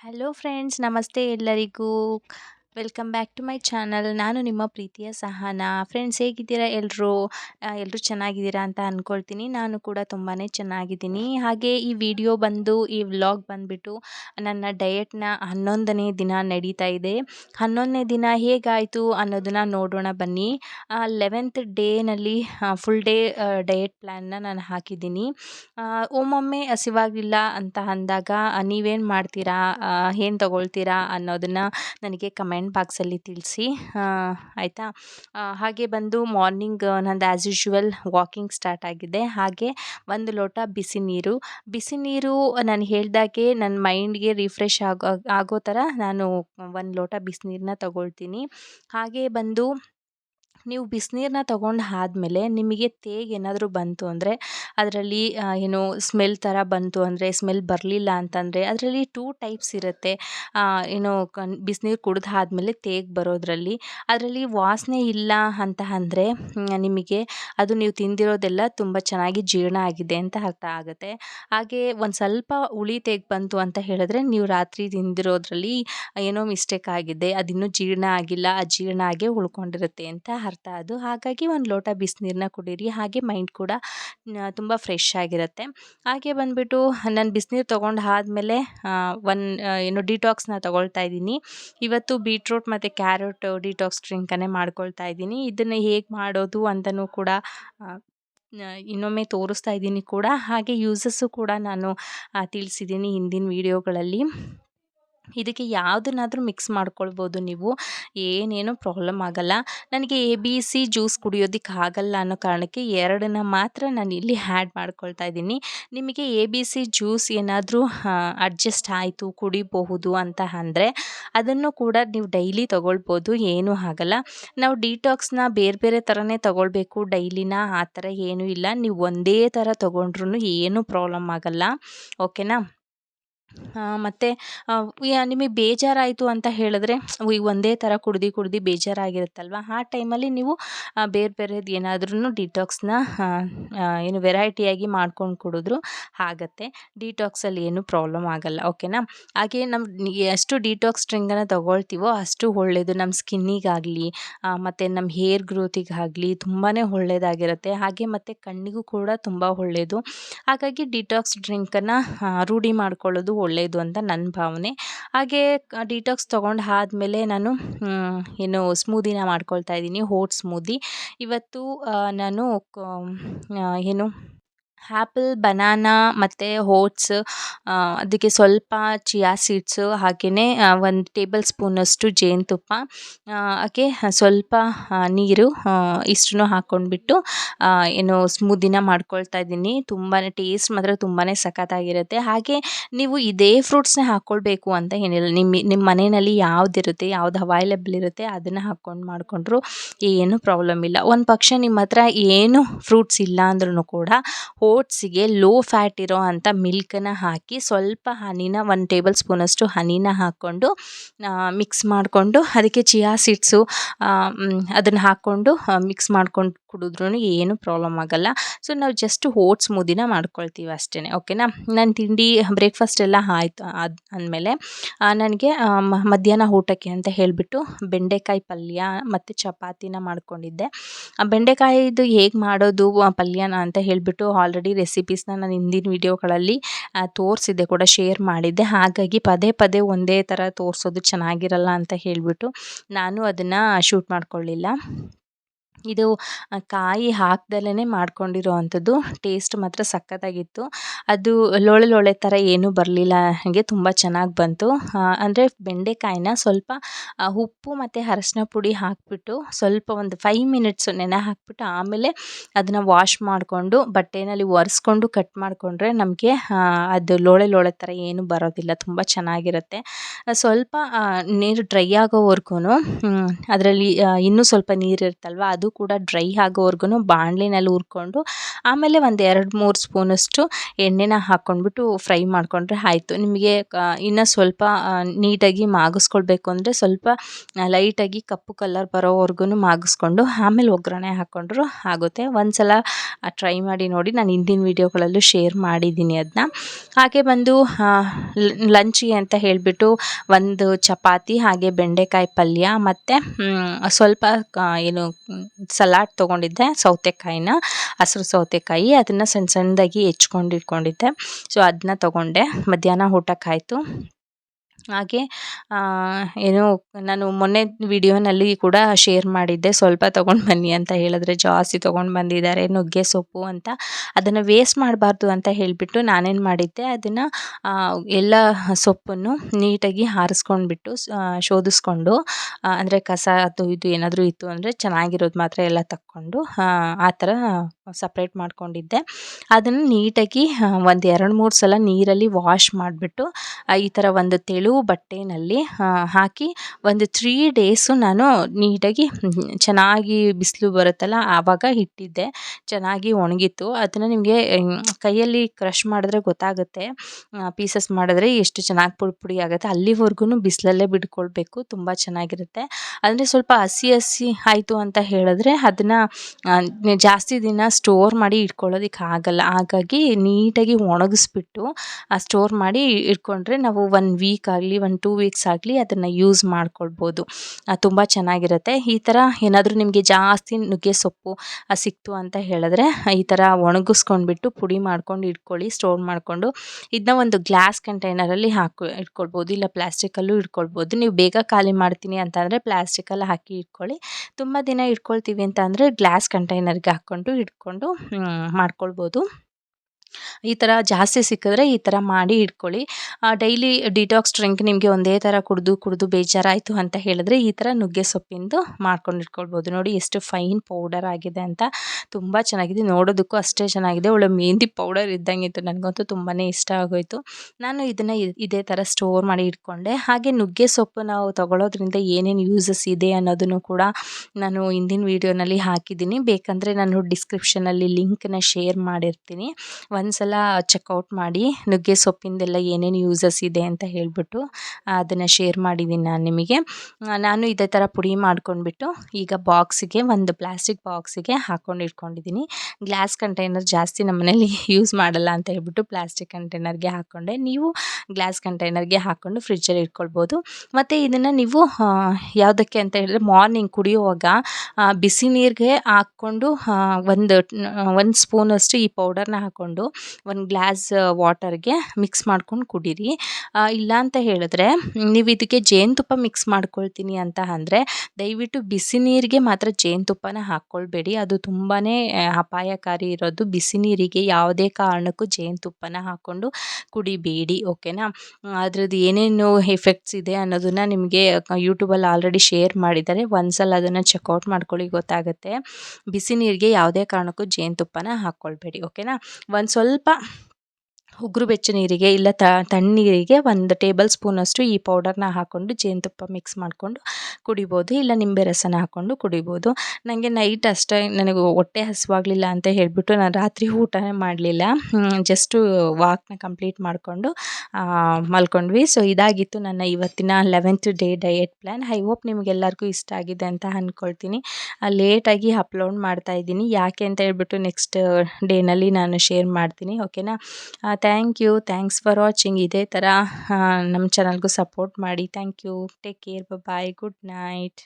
Hello friends ನಮಸ್ತೆ ಎಲ್ಲರಿಗೂ welcome back to my channel ನಾನು ನಿಮ್ಮ ಪ್ರೀತಿಯ ಸಹನಾ. ಫ್ರೆಂಡ್ಸ್ ಹೇಗಿದ್ದೀರಾ ಎಲ್ಲರೂ ಎಲ್ಲರೂ ಚೆನ್ನಾಗಿದ್ದೀರಾ ಅಂತ ಅಂದ್ಕೊಳ್ತೀನಿ ನಾನು ಕೂಡ ತುಂಬಾ ಚೆನ್ನಾಗಿದ್ದೀನಿ. ಹಾಗೆ ಈ ವಿಡಿಯೋ ಬಂದು, ಈ ವ್ಲಾಗ್ ಬಂದುಬಿಟ್ಟು ನನ್ನ ಡಯೆಟ್ನ ಹನ್ನೊಂದನೇ ದಿನ ನಡೀತಾ ಇದೆ. ಹನ್ನೊಂದನೇ ದಿನ ಹೇಗಾಯಿತು ಅನ್ನೋದನ್ನ ನೋಡೋಣ ಬನ್ನಿ. ಲೆವೆಂತ್ ಡೇನಲ್ಲಿ ಫುಲ್ ಡೇ ಡಯಟ್ ಪ್ಲ್ಯಾನ್ನ ನಾನು ಹಾಕಿದ್ದೀನಿ. ಒಮ್ಮೊಮ್ಮೆ ಹಸಿವಾಗಿಲ್ಲ ಅಂತ ಅಂದಾಗ ನೀವೇನು ಮಾಡ್ತೀರಾ? ಏನು ತಗೊಳ್ತೀರಾ ಅನ್ನೋದನ್ನು ನನಗೆ ಕಮೆಂಟ್ ಬಾಕ್ಸಲ್ಲಿ ತಿಳಿಸಿ ಆಯಿತಾ? ಹಾಗೆ ಬಂದು ಮಾರ್ನಿಂಗ್ ನಂದು ಆ್ಯಸ್ ಯೂಶ್ವಲ್ ವಾಕಿಂಗ್ ಸ್ಟಾರ್ಟ್ ಆಗಿದೆ. ಹಾಗೆ ಒಂದು ಲೋಟ ಬಿಸಿ ನೀರು. ಬಿಸಿ ನೀರು ನಾನು ಹೇಳಿದಾಗೆ ನನ್ನ ಮೈಂಡ್ಗೆ ರಿಫ್ರೆಶ್ ಆಗೋ ಆಗೋ ಥರ ನಾನು ಒಂದು ಲೋಟ ಬಿಸಿನೀರನ್ನ ತಗೊಳ್ತೀನಿ. ಹಾಗೆ ಬಂದು, ನೀವು ಬಿಸಿನೀರನ್ನ ತೊಗೊಂಡು ಆದಮೇಲೆ ನಿಮಗೆ ತೇಗೇನಾದರೂ ಬಂತು ಅಂದರೆ ಅದರಲ್ಲಿ ಏನು ಸ್ಮೆಲ್ ಥರ ಬಂತು ಅಂದರೆ, ಸ್ಮೆಲ್ ಬರಲಿಲ್ಲ ಅಂತಂದರೆ, ಅದರಲ್ಲಿ ಟೂ ಟೈಪ್ಸ್ ಇರುತ್ತೆ. ಏನು ಕಣ್, ಬಿಸಿನೀರು ಕುಡಿದಾದ್ಮೇಲೆ ತೇಗ್ ಬರೋದರಲ್ಲಿ. ಅದರಲ್ಲಿ ವಾಸನೆ ಇಲ್ಲ ಅಂತ ಅಂದರೆ ನಿಮಗೆ ಅದು ನೀವು ತಿಂದಿರೋದೆಲ್ಲ ತುಂಬ ಚೆನ್ನಾಗಿ ಜೀರ್ಣ ಆಗಿದೆ ಅಂತ ಅರ್ಥ ಆಗುತ್ತೆ. ಹಾಗೆ ಒಂದು ಸ್ವಲ್ಪ ಹುಳಿ ತೇಗ್ ಬಂತು ಅಂತ ಹೇಳಿದ್ರೆ, ನೀವು ರಾತ್ರಿ ತಿಂದಿರೋದ್ರಲ್ಲಿ ಏನೋ ಮಿಸ್ಟೇಕ್ ಆಗಿದೆ, ಅದಿನ್ನೂ ಜೀರ್ಣ ಆಗಿಲ್ಲ ಅಜೀರ್ಣ ಆಗೇ ಉಳ್ಕೊಂಡಿರುತ್ತೆ ಅಂತ ಅರ್ಥ. ಅದು ಹಾಗಾಗಿ ಒಂದು ಲೋಟ ಬಿಸಿನೀರನ್ನ ಕುಡೀರಿ, ಹಾಗೆ ಮೈಂಡ್ ಕೂಡ ತುಂಬ ಫ್ರೆಶ್ ಆಗಿರುತ್ತೆ. ಹಾಗೆ ಬಂದುಬಿಟ್ಟು ನಾನು ಬಿಸಿನೀರು ತೊಗೊಂಡು ಆದಮೇಲೆ ಒನ್ ಏನು ಡಿಟಾಕ್ಸ್ನ ತೊಗೊಳ್ತಾ ಇದ್ದೀನಿ. ಇವತ್ತು ಬೀಟ್ರೂಟ್ ಮತ್ತು ಕ್ಯಾರೆಟ್ ಡಿಟಾಕ್ಸ್ ಡ್ರಿಂಕನ್ನೇ ಮಾಡ್ಕೊಳ್ತಾ ಇದ್ದೀನಿ. ಇದನ್ನು ಹೇಗೆ ಮಾಡೋದು ಅಂತಲೂ ಕೂಡ ಇನ್ನೊಮ್ಮೆ ತೋರಿಸ್ತಾ ಇದ್ದೀನಿ ಕೂಡ. ಹಾಗೆ ಯೂಸಸ್ಸು ಕೂಡ ನಾನು ತಿಳಿಸಿದ್ದೀನಿ ಹಿಂದಿನ ವೀಡಿಯೋಗಳಲ್ಲಿ ಇದಕ್ಕೆ ಯಾವುದನ್ನಾದರೂ ಮಿಕ್ಸ್ ಮಾಡ್ಕೊಳ್ಬೋದು ನೀವು. ಏನೇನೂ ಪ್ರಾಬ್ಲಮ್ ಆಗಲ್ಲ. ನನಗೆ ಎ ಬಿ ಸಿ ಜ್ಯೂಸ್ ಕುಡಿಯೋದಕ್ಕೆ ಆಗಲ್ಲ ಅನ್ನೋ ಕಾರಣಕ್ಕೆ ಎರಡನ್ನ ಮಾತ್ರ ನಾನು ಇಲ್ಲಿ ಹ್ಯಾಡ್ ಮಾಡ್ಕೊಳ್ತಾ ಇದ್ದೀನಿ. ನಿಮಗೆ ಎ ಬಿ ಸಿ ಜ್ಯೂಸ್ ಏನಾದರೂ ಅಡ್ಜಸ್ಟ್ ಆಯಿತು, ಕುಡಿಬಹುದು ಅಂತ ಅಂದರೆ ಅದನ್ನು ಕೂಡ ನೀವು ಡೈಲಿ ತೊಗೊಳ್ಬೋದು, ಏನೂ ಆಗಲ್ಲ. ನಾವು ಡಿಟಾಕ್ಸ್ನ ಬೇರೆ ಬೇರೆ ಥರನೇ ತೊಗೊಳ್ಬೇಕು ಡೈಲಿನ ಆ ಥರ ಏನೂ ಇಲ್ಲ. ನೀವು ಒಂದೇ ಥರ ತೊಗೊಂಡ್ರೂ ಏನೂ ಪ್ರಾಬ್ಲಮ್ ಆಗಲ್ಲ. ಓಕೆನಾ ಮತ್ತು ನಿಮಗೆ ಬೇಜಾರಾಯಿತು ಅಂತ ಹೇಳಿದ್ರೆ ಈಗ ಒಂದೇ ಥರ ಕುಡ್ದು ಕುಡ್ದು ಬೇಜಾರಾಗಿರುತ್ತಲ್ವ? ಆ ಟೈಮಲ್ಲಿ ನೀವು ಬೇರೆ ಬೇರೆದು ಏನಾದ್ರೂ ಡಿಟಾಕ್ಸ್ನ ಏನು ವೆರೈಟಿಯಾಗಿ ಮಾಡ್ಕೊಂಡು ಕುಡಿದ್ರು ಆಗುತ್ತೆ. ಡಿಟಾಕ್ಸಲ್ಲಿ ಏನೂ ಪ್ರಾಬ್ಲಮ್ ಆಗಲ್ಲ, ಓಕೆನಾ? ಹಾಗೆ ನಮ್ಮ ಎಷ್ಟು ಡಿಟಾಕ್ಸ್ ಡ್ರಿಂಕನ್ನು ತೊಗೊಳ್ತೀವೋ ಅಷ್ಟು ಒಳ್ಳೆಯದು ನಮ್ಮ ಸ್ಕಿನ್ನಿಗಾಗಲಿ ಮತ್ತು ನಮ್ಮ ಹೇರ್ ಗ್ರೋತಿಗಾಗಲಿ ತುಂಬಾ ಒಳ್ಳೆಯದಾಗಿರುತ್ತೆ ಹಾಗೆ ಮತ್ತು ಕಣ್ಣಿಗೂ ಕೂಡ ತುಂಬ ಒಳ್ಳೆಯದು ಹಾಗಾಗಿ ಡಿಟಾಕ್ಸ್ ಡ್ರಿಂಕನ್ನು ರೂಢಿ ಮಾಡ್ಕೊಳ್ಳೋದು ಒಳ್ಳೆಯದು ಅಂತ ನನ್ನ ಭಾವನೆ. ಹಾಗೆ ಡಿಟಾಕ್ಸ್ ತೊಗೊಂಡು ಆದಮೇಲೆ ನಾನು ಏನು ಸ್ಮೂದಿನ ಮಾಡ್ಕೊಳ್ತಾ ಇದ್ದೀನಿ ಓಟ್ಸ್ ಸ್ಮೂದಿ ಇವತ್ತು ನಾನು ಏನು ಆ್ಯಪಲ್ ಬನಾನಾ ಮತ್ತು ಓಟ್ಸ್ ಅದಕ್ಕೆ ಸ್ವಲ್ಪ ಚಿಯಾ ಸೀಡ್ಸು ಹಾಗೆಯೇ ಒಂದು ಟೇಬಲ್ ಸ್ಪೂನಷ್ಟು ಜೇನುತುಪ್ಪ ಹಾಗೆ ಸ್ವಲ್ಪ ನೀರು ಇಷ್ಟನ್ನೂ ಹಾಕ್ಕೊಂಡ್ಬಿಟ್ಟು ಏನು ಸ್ಮೂದಿನ ಮಾಡ್ಕೊಳ್ತಾ ಇದ್ದೀನಿ. ತುಂಬಾ ಟೇಸ್ಟ್ ಮಾತ್ರ ತುಂಬಾ ಸಖತ್ತಾಗಿರುತ್ತೆ. ಹಾಗೆ ನೀವು ಇದೇ ಫ್ರೂಟ್ಸ್ನ ಹಾಕ್ಕೊಳ್ಬೇಕು ಅಂತ ಏನಿಲ್ಲ. ನಿಮ್ಮ ನಿಮ್ಮ ಮನೆಯಲ್ಲಿ ಯಾವುದಿರುತ್ತೆ, ಯಾವ್ದು ಅವೈಲೇಬಲ್ ಇರುತ್ತೆ ಅದನ್ನು ಹಾಕ್ಕೊಂಡು ಮಾಡಿಕೊಂಡ್ರು ಏನು ಪ್ರಾಬ್ಲಮ್ ಇಲ್ಲ. ಒಂದು ಪಕ್ಷ ನಿಮ್ಮ ಹತ್ರ ಏನು ಫ್ರೂಟ್ಸ್ ಇಲ್ಲ ಅಂದ್ರೂ ಕೂಡ ಓಟ್ಸಿಗೆ ಲೋ ಫ್ಯಾಟ್ ಇರೋ ಅಂಥ ಮಿಲ್ಕನ್ನು ಹಾಕಿ ಸ್ವಲ್ಪ ಹನಿನ ಒಂದು ಟೇಬಲ್ ಸ್ಪೂನಷ್ಟು ಹನಿನ ಹಾಕ್ಕೊಂಡು ಮಿಕ್ಸ್ ಮಾಡಿಕೊಂಡು ಅದಕ್ಕೆ ಚಿಯಾ ಸೀಡ್ಸು ಅದನ್ನು ಹಾಕ್ಕೊಂಡು ಮಿಕ್ಸ್ ಮಾಡ್ಕೊಂಡು ಕುಡಿದ್ರೂ ಏನು ಪ್ರಾಬ್ಲಮ್ ಆಗೋಲ್ಲ. ಸೊ, ನಾವು ಜಸ್ಟ್ ಓಟ್ಸ್ ಮುದಿನ ಮಾಡ್ಕೊಳ್ತೀವಿ ಅಷ್ಟೇ ಓಕೆನಾ? ನನ್ನ ತಿಂಡಿ ಬ್ರೇಕ್ಫಾಸ್ಟ್ ಎಲ್ಲ ಆಯಿತು ಅದು ಅಂದಮೇಲೆ ನನಗೆ ಮಧ್ಯಾಹ್ನ ಊಟಕ್ಕೆ ಅಂತ ಹೇಳಿಬಿಟ್ಟು ಬೆಂಡೆಕಾಯಿ ಪಲ್ಯ ಮತ್ತು ಚಪಾತಿನ ಮಾಡ್ಕೊಂಡಿದ್ದೆ. ಆ, ಬೆಂಡೆಕಾಯಿದು ಹೇಗೆ ಮಾಡೋದು ಪಲ್ಯನ ಅಂತ ಹೇಳಿಬಿಟ್ಟು ಆಲ್ರೆಡಿ ರೆಸಿಪೀಸ್ನ ನಾನು ಹಿಂದಿನ ವೀಡಿಯೋಗಳಲ್ಲಿ ತೋರಿಸಿದ್ದೆ ಕೂಡ ಶೇರ್ ಮಾಡಿದ್ದೆ. ಹಾಗಾಗಿ ಪದೇ ಪದೇ ಒಂದೇ ಥರ ತೋರಿಸೋದು ಚೆನ್ನಾಗಿರಲ್ಲ ಅಂತ ಹೇಳಿಬಿಟ್ಟು, ನಾನು ಅದನ್ನು ಶೂಟ್ ಮಾಡ್ಕೊಳ್ಳಿಲ್ಲ. ಇದು ಕಾಯಿ ಹಾಕ್ದಲೇ ಮಾಡ್ಕೊಂಡಿರೋ ಅಂಥದ್ದು. ಟೇಸ್ಟ್ ಮಾತ್ರ ಸಖತ್ತಾಗಿತ್ತು. ಅದು ಲೋಳೆ ಲೋಳೆ ಥರ ಏನೂ ಬರಲಿಲ್ಲ. ಹಾಗೆ ತುಂಬ ಚೆನ್ನಾಗಿ ಬಂತು. ಅಂದರೆ ಬೆಂಡೆಕಾಯಿನ ಸ್ವಲ್ಪ ಉಪ್ಪು ಮತ್ತು ಅರಶಿನ ಪುಡಿ ಹಾಕಿಬಿಟ್ಟು ಸ್ವಲ್ಪ ಒಂದು ಫೈವ್ ಮಿನಿಟ್ಸ್ ನೆನೆ ಹಾಕಿಬಿಟ್ಟು ಆಮೇಲೆ ಅದನ್ನು ವಾಶ್ ಮಾಡಿಕೊಂಡು, ಬಟ್ಟೆನಲ್ಲಿ ಒರೆಸ್ಕೊಂಡು ಕಟ್ ಮಾಡಿಕೊಂಡ್ರೆ ನಮಗೆ ಅದು ಲೋಳೆ ಲೋಳೆ ಥರ ಏನೂ ಬರೋದಿಲ್ಲ. ತುಂಬ ಚೆನ್ನಾಗಿರುತ್ತೆ. ಸ್ವಲ್ಪ ನೀರು ಡ್ರೈ ಆಗೋವರೆಗೂ ಅದರಲ್ಲಿ ಇನ್ನೂ ಸ್ವಲ್ಪ ನೀರು ಅದು ಕೂಡ ಡ್ರೈ ಆಗೋವರೆಗೂ ಬಾಣಲಿನಲ್ಲಿ ಹುರ್ಕೊಂಡು ಆಮೇಲೆ ಒಂದು ಎರಡು ಮೂರು ಸ್ಪೂನಷ್ಟು ಎಣ್ಣೆನ ಹಾಕ್ಕೊಂಡ್ಬಿಟ್ಟು ಫ್ರೈ ಮಾಡಿಕೊಂಡ್ರೆ ಆಯಿತು. ನಿಮಗೆ ಇನ್ನು ಸ್ವಲ್ಪ ನೀಟಾಗಿ ಮಾಗಿಸ್ಕೊಳ್ಬೇಕು ಅಂದರೆ ಸ್ವಲ್ಪ ಲೈಟಾಗಿ ಕಪ್ಪು ಕಲರ್ ಬರೋವರೆಗೂ ಮಾಗಿಸ್ಕೊಂಡು ಆಮೇಲೆ ಒಗ್ಗರಣೆ ಹಾಕ್ಕೊಂಡ್ರು ಆಗುತ್ತೆ. ಒಂದು ಸಲ ಟ್ರೈ ಮಾಡಿ ನೋಡಿ. ನಾನು ಹಿಂದಿನ ವೀಡಿಯೋಗಳಲ್ಲೂ ಶೇರ್ ಮಾಡಿದ್ದೀನಿ ಅದನ್ನ ಹಾಗೆ ಬಂದು ಲಂಚಿಗೆ ಅಂತ ಹೇಳಿಬಿಟ್ಟು ಒಂದು ಚಪಾತಿ, ಹಾಗೆ ಬೆಂಡೆಕಾಯಿ ಪಲ್ಯ ಮತ್ತು ಸ್ವಲ್ಪ ಏನು ಸಲಾಡ್ ತೊಗೊಂಡಿದ್ದೆ, ಸೌತೆಕಾಯಿನ, ಹಸಿರು ಸೌತೆಕಾಯಿ, ಅದನ್ನು ಸಣ್ಣ ಸಣ್ಣದಾಗಿ ಹೆಚ್ಕೊಂಡು ಇಟ್ಕೊಂಡಿದ್ದೆ. ಸೊ ಅದನ್ನ ತೊಗೊಂಡೆ. ಮಧ್ಯಾಹ್ನ ಊಟಕ್ಕಾಯಿತು. ಹಾಗೆ ಏನು ನಾನು ಮೊನ್ನೆ ವಿಡಿಯೋನಲ್ಲಿ ಕೂಡ ಶೇರ್ ಮಾಡಿದ್ದೆ. ಸ್ವಲ್ಪ ತೊಗೊಂಡು ಬನ್ನಿ ಅಂತ ಹೇಳಿದ್ರೆ, ಜಾಸ್ತಿ ತೊಗೊಂಡು ಬಂದಿದ್ದಾರೆ, ನುಗ್ಗೆ ಸೊಪ್ಪು ಅಂತ. ಅದನ್ನು ವೇಸ್ಟ್ ಮಾಡಬಾರ್ದು ಅಂತ ಹೇಳಿಬಿಟ್ಟು ನಾನೇನು ಮಾಡಿದ್ದೆ, ಅದನ್ನು ಎಲ್ಲ ಸೊಪ್ಪನ್ನು ನೀಟಾಗಿ ಹಾರಿಸ್ಕೊಂಡ್ಬಿಟ್ಟು ಶೋಧಿಸ್ಕೊಂಡು ಅಂದರೆ ಕಸ ಅದು ಇದು ಏನಾದರೂ ಇತ್ತು ಅಂದರೆ ಚೆನ್ನಾಗಿರೋದು ಮಾತ್ರ ಎಲ್ಲ ತಕ್ಕೊಂಡು, ಆ ಥರ ಸಪ್ರೇಟ್ ಮಾಡ್ಕೊಂಡಿದ್ದೆ. ಅದನ್ನು ನೀಟಾಗಿ ಒಂದು ಎರಡು ಮೂರು ಸಲ ನೀರಲ್ಲಿ ವಾಶ್ ಮಾಡಿಬಿಟ್ಟು ಈ ಥರ ಒಂದು ತೆಳು ಬಟ್ಟೆಯಲ್ಲಿ ಹಾಕಿ ಒಂದು ತ್ರೀ ಡೇಸು ನಾನು ನೀಟಾಗಿ ಚೆನ್ನಾಗಿ ಬಿಸಿಲು ಬರುತ್ತಲ್ಲ ಆವಾಗ ಇಟ್ಟಿದ್ದೆ. ಚೆನ್ನಾಗಿ ಒಣಗಿತ್ತು. ಅದನ್ನು ನಿಮಗೆ ಕೈಯಲ್ಲಿ ಕ್ರಷ್ ಮಾಡಿದ್ರೆ ಗೊತ್ತಾಗುತ್ತೆ. ಪೀಸಸ್ ಮಾಡಿದ್ರೆ ಎಷ್ಟು ಚೆನ್ನಾಗಿ ಪುಡಿ ಪುಡಿ ಆಗುತ್ತೆ. ಅಲ್ಲಿವರೆಗೂ ಬಿಸಿಲಲ್ಲೇ ಬಿಟ್ಕೊಳ್ಬೇಕು. ತುಂಬ ಚೆನ್ನಾಗಿರುತ್ತೆ. ಅಂದರೆ ಸ್ವಲ್ಪ ಹಸಿ ಹಸಿ ಆಯಿತು ಅಂತ ಹೇಳಿದ್ರೆ ಅದನ್ನು ಜಾಸ್ತಿ ದಿನ ಸ್ಟೋರ್ ಮಾಡಿ ಇಟ್ಕೊಳ್ಳೋದಕ್ಕೆ ಆಗಲ್ಲ. ಹಾಗಾಗಿ ನೀಟಾಗಿ ಒಣಗಿಸ್ಬಿಟ್ಟು ಆ ಸ್ಟೋರ್ ಮಾಡಿ ಇಟ್ಕೊಂಡ್ರೆ ನಾವು ಒನ್ ವೀಕ್ ಆಗಲಿ ಒನ್ ಟೂ ವೀಕ್ಸ್ ಆಗಲಿ ಅದನ್ನು ಯೂಸ್ ಮಾಡ್ಕೊಳ್ಬೋದು. ತುಂಬ ಚೆನ್ನಾಗಿರುತ್ತೆ. ಈ ಥರ ಏನಾದರೂ ನಿಮಗೆ ಜಾಸ್ತಿ ನುಗ್ಗೆ ಸೊಪ್ಪು ಸಿಕ್ತು ಅಂತ ಹೇಳಿದ್ರೆ ಈ ಥರ ಒಣಗಿಸ್ಕೊಂಡ್ಬಿಟ್ಟು ಪುಡಿ ಮಾಡ್ಕೊಂಡು ಇಟ್ಕೊಳ್ಳಿ ಸ್ಟೋರ್ ಮಾಡಿಕೊಂಡು. ಇದನ್ನ ಒಂದು ಗ್ಲಾಸ್ ಕಂಟೈನರಲ್ಲಿ ಹಾಕಿ, ಇಟ್ಕೊಳ್ಬೋದು. ಇಲ್ಲ ಪ್ಲಾಸ್ಟಿಕಲ್ಲೂ ಇಟ್ಕೊಳ್ಬೋದು. ನೀವು ಬೇಗ ಖಾಲಿ ಮಾಡ್ತೀನಿ ಅಂತಂದರೆ ಪ್ಲಾಸ್ಟಿಕಲ್ಲಿ ಹಾಕಿ ಇಟ್ಕೊಳ್ಳಿ. ತುಂಬ ದಿನ ಇಟ್ಕೊಳ್ತೀವಿ ಅಂತ ಅಂದರೆ ಗ್ಲಾಸ್ ಕಂಟೈನರ್ಗೆ ಹಾಕ್ಕೊಂಡು ಇಟ್ಕೊಂಡು ಮಾಡ್ಕೊಳ್ಬೋದು. ಈ ಥರ ಜಾಸ್ತಿ ಸಿಕ್ಕಿದ್ರೆ ಈ ಥರ ಮಾಡಿ ಇಟ್ಕೊಳ್ಳಿ. ಡೈಲಿ ಡಿಟಾಕ್ಸ್ ಡ್ರಿಂಕ್ ನಿಮಗೆ ಒಂದೇ ಥರ ಕುಡಿದು ಕುಡಿದು ಬೇಜಾರಾಯಿತು ಅಂತ ಹೇಳಿದ್ರೆ ಈ ಥರ ನುಗ್ಗೆ ಸೊಪ್ಪಿಂದು ಮಾಡ್ಕೊಂಡು ಇಟ್ಕೊಳ್ಬೋದು. ನೋಡಿ ಎಷ್ಟು ಫೈನ್ ಪೌಡರ್ ಆಗಿದೆ ಅಂತ. ತುಂಬ ಚೆನ್ನಾಗಿದೆ. ನೋಡೋದಕ್ಕೂ ಅಷ್ಟೇ ಚೆನ್ನಾಗಿದೆ. ಒಳ್ಳೆ ಮೆಹಂದಿ ಪೌಡರ್ ಇದ್ದಂಗೆ ಇತ್ತು ನನಗಂತೂ ತುಂಬಾ ಇಷ್ಟ ಆಗೋಯಿತು. ನಾನು ಇದನ್ನು ಇದೇ ಥರ ಸ್ಟೋರ್ ಮಾಡಿ ಇಟ್ಕೊಂಡೆ. ಹಾಗೆ ನುಗ್ಗೆ ಸೊಪ್ಪು ನಾವು ತಗೊಳ್ಳೋದ್ರಿಂದ ಏನೇನು ಯೂಸಸ್ ಇದೆ ಅನ್ನೋದನ್ನು ಕೂಡ ನಾನು ಹಿಂದಿನ ವೀಡಿಯೋನಲ್ಲಿ ಹಾಕಿದ್ದೀನಿ. ಬೇಕಂದರೆ ನಾನು ಡಿಸ್ಕ್ರಿಪ್ಷನಲ್ಲಿ ಲಿಂಕ್ನ ಶೇರ್ ಮಾಡಿರ್ತೀನಿ. ಒಂದು ಸಲ ಚೆಕ್ಔಟ್ ಮಾಡಿ ನುಗ್ಗೆ ಸೊಪ್ಪಿಂದೆಲ್ಲ ಏನೇನು ಯೂಸಸ್ ಇದೆ ಅಂತ ಹೇಳಿಬಿಟ್ಟು ಅದನ್ನು ಶೇರ್ ಮಾಡಿದ್ದೀನಿ ನಾನು ನಿಮಗೆ. ನಾನು ಇದೇ ಥರ ಪುಡಿ ಮಾಡ್ಕೊಂಡ್ಬಿಟ್ಟು ಈಗ ಬಾಕ್ಸಿಗೆ ಒಂದು ಪ್ಲಾಸ್ಟಿಕ್ ಬಾಕ್ಸಿಗೆ ಹಾಕ್ಕೊಂಡು ಇಟ್ಕೊಂಡಿದ್ದೀನಿ ಗ್ಲಾಸ್ ಕಂಟೈನರ್ ಜಾಸ್ತಿ ನಮ್ಮ ಮನೇಲಿ ಯೂಸ್ ಮಾಡಲ್ಲ ಅಂತ ಹೇಳ್ಬಿಟ್ಟು ಪ್ಲಾಸ್ಟಿಕ್ ಕಂಟೈನರ್ಗೆ ಹಾಕ್ಕೊಂಡೆ ನೀವು ಗ್ಲಾಸ್ ಕಂಟೈನರ್ಗೆ ಹಾಕ್ಕೊಂಡು ಫ್ರಿಜ್ಜಲ್ಲಿ ಇಟ್ಕೊಳ್ಬೋದು. ಮತ್ತು ಇದನ್ನು ನೀವು ಯಾವುದಕ್ಕೆ ಅಂತ ಹೇಳಿದ್ರೆ ಮಾರ್ನಿಂಗ್ ಕುಡಿಯುವಾಗ ಬಿಸಿ ನೀರಿಗೆ ಹಾಕ್ಕೊಂಡು ಒಂದು ಒಂದು ಸ್ಪೂನಷ್ಟು ಈ ಪೌಡರ್ನ ಹಾಕ್ಕೊಂಡು ಒಂದು ಗ್ಲಾಸ್ ವಾಟರ್ಗೆ ಮಿಕ್ಸ್ ಮಾಡ್ಕೊಂಡು ಕುಡೀರಿ. ಇಲ್ಲ ಅಂತ ಹೇಳಿದ್ರೆ, ನೀವು ಇದಕ್ಕೆ ಜೇನುತುಪ್ಪ ಮಿಕ್ಸ್ ಮಾಡ್ಕೊಳ್ತೀನಿ ಅಂತ ಅಂದರೆ, ದಯವಿಟ್ಟು ಬಿಸಿ ನೀರಿಗೆ ಮಾತ್ರ ಜೇನುತುಪ್ಪನ ಹಾಕ್ಕೊಳ್ಬೇಡಿ. ಅದು ತುಂಬಾ ಅಪಾಯಕಾರಿ ಇರೋದು. ಬಿಸಿ ನೀರಿಗೆ ಯಾವುದೇ ಕಾರಣಕ್ಕೂ ಜೇನುತುಪ್ಪನ ಹಾಕ್ಕೊಂಡು ಕುಡಿಬೇಡಿ, ಓಕೆನಾ? ಅದ್ರದ್ದು ಏನೇನು ಎಫೆಕ್ಟ್ಸ್ ಇದೆ ಅನ್ನೋದನ್ನು ನಿಮಗೆ ಯೂಟ್ಯೂಬಲ್ಲಿ ಆಲ್ರೆಡಿ ಶೇರ್ ಮಾಡಿದ್ದಾರೆ. ಒಂದ್ಸಲ ಅದನ್ನು ಚೆಕ್ಔಟ್ ಮಾಡ್ಕೊಳ್ಳಿ, ಗೊತ್ತಾಗುತ್ತೆ. ಬಿಸಿ ನೀರಿಗೆ ಯಾವುದೇ ಕಾರಣಕ್ಕೂ ಜೇನುತುಪ್ಪನ ಹಾಕ್ಕೊಳ್ಬೇಡಿ, ಓಕೆನಾ? ಒಂದು ಸ್ವಲ್ಪ ಉಗುರು ಬೆಚ್ಚ ನೀರಿಗೆ ಇಲ್ಲ ತಣ್ಣೀರಿಗೆ ಒಂದು ಟೇಬಲ್ ಸ್ಪೂನಷ್ಟು ಈ ಪೌಡರ್ನ ಹಾಕ್ಕೊಂಡು ಜೇನುತುಪ್ಪ ಮಿಕ್ಸ್ ಮಾಡಿಕೊಂಡು ಕುಡಿಬೋದು, ಇಲ್ಲ ನಿಂಬೆ ರಸನ ಹಾಕ್ಕೊಂಡು ಕುಡಿಬೋದು. ನನಗೆ ನೈಟ್ ಅಷ್ಟೇ, ನನಗೆ ಹೊಟ್ಟೆ ಹಸಿವಾಗಲಿಲ್ಲ ಅಂತ ಹೇಳಿಬಿಟ್ಟು ನಾನು ರಾತ್ರಿ ಊಟನೇ ಮಾಡಲಿಲ್ಲ. ಜಸ್ಟು ವಾಕ್ನ ಕಂಪ್ಲೀಟ್ ಮಾಡಿಕೊಂಡು ಮಲ್ಕೊಂಡ್ವಿ. ಸೊ ಇದಾಗಿತ್ತು ನನ್ನ ಇವತ್ತಿನ eleventh day diet plan I hope ನಿಮಗೆಲ್ಲರಿಗೂ ಇಷ್ಟ ಆಗಿದೆ ಅಂತ ಅಂದ್ಕೊಳ್ತೀನಿ ಲೇಟಾಗಿ ಅಪ್ಲೋಡ್ ಮಾಡ್ತಾ ಇದ್ದೀನಿ. ಯಾಕೆ ಅಂತ ಹೇಳ್ಬಿಟ್ಟು ನೆಕ್ಸ್ಟ್ ಡೇನಲ್ಲಿ ನಾನು ಶೇರ್ ಮಾಡ್ತೀನಿ ಓಕೆನಾ thank you, thanks for watching. ಇದೇ ಥರ ನಮ್ಮ ಚಾನಲ್ಗೂ ಸಪೋರ್ಟ್ ಮಾಡಿ. Thank you, take care bye good night.